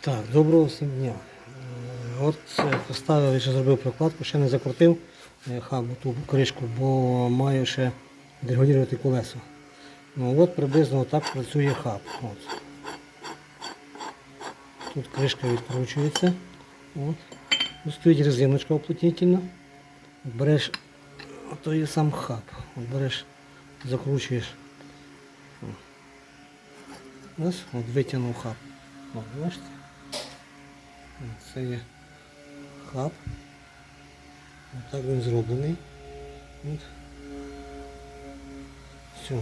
Так, доброго всім дня. Е, От е, поставив, ще зробив прокладку, ще не закрутив е, хабу ту кришку, бо маю ще регулювати колесо. Ну от приблизно так працює хаб. От. Тут кришка відкручується. От. Тут стоїть резиночка уплотнительна. Береш ото є сам хаб. От береш, закручуєш. Ось, от витягнув хаб. Бачите? Це є хаб. От так він зроблений. От. Все.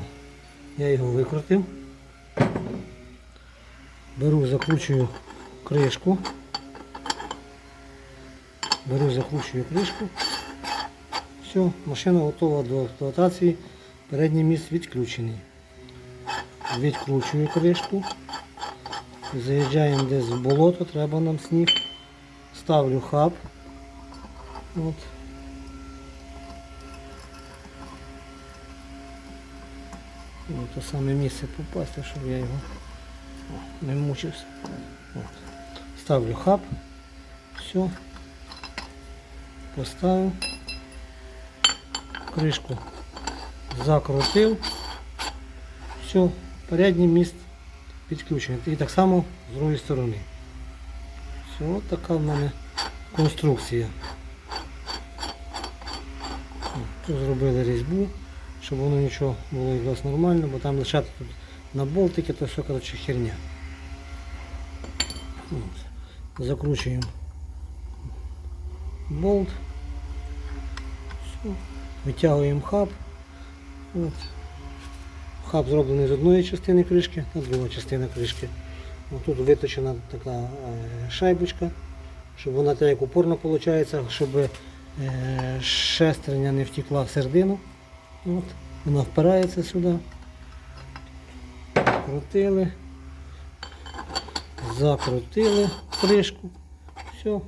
Я його викрутив. Беру, закручую кришку. Беру, закручую кришку. Все, машина готова до експлуатації. Передній міст відключений. Відкручую кришку. Заїжджаємо десь в болото, треба нам сніг. Ставлю хаб. От. Ну, то саме місце попасти, щоб я його не мучився. От. Ставлю хаб. Все. Поставив. Кришку закрутив. Все, передній міст підключений. І так само з другої сторони. От така в мене конструкція. Тут зробили різьбу, щоб воно нічого було якраз нормально, бо там лишати тут на болтики, то все коротше херня. От. Закручуємо болт. Все. Витягуємо хаб. От. Хаб зроблений з одної частини кришки, а друга частина кришки. Тут виточена така е, шайбочка, щоб вона так як упорно виходить, щоб е, шестерня не втекла в середину. От. Вона впирається сюди. Крутили. Закрутили кришку. Все.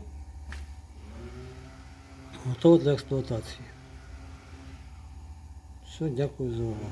Готово для експлуатації. Все, дякую за увагу.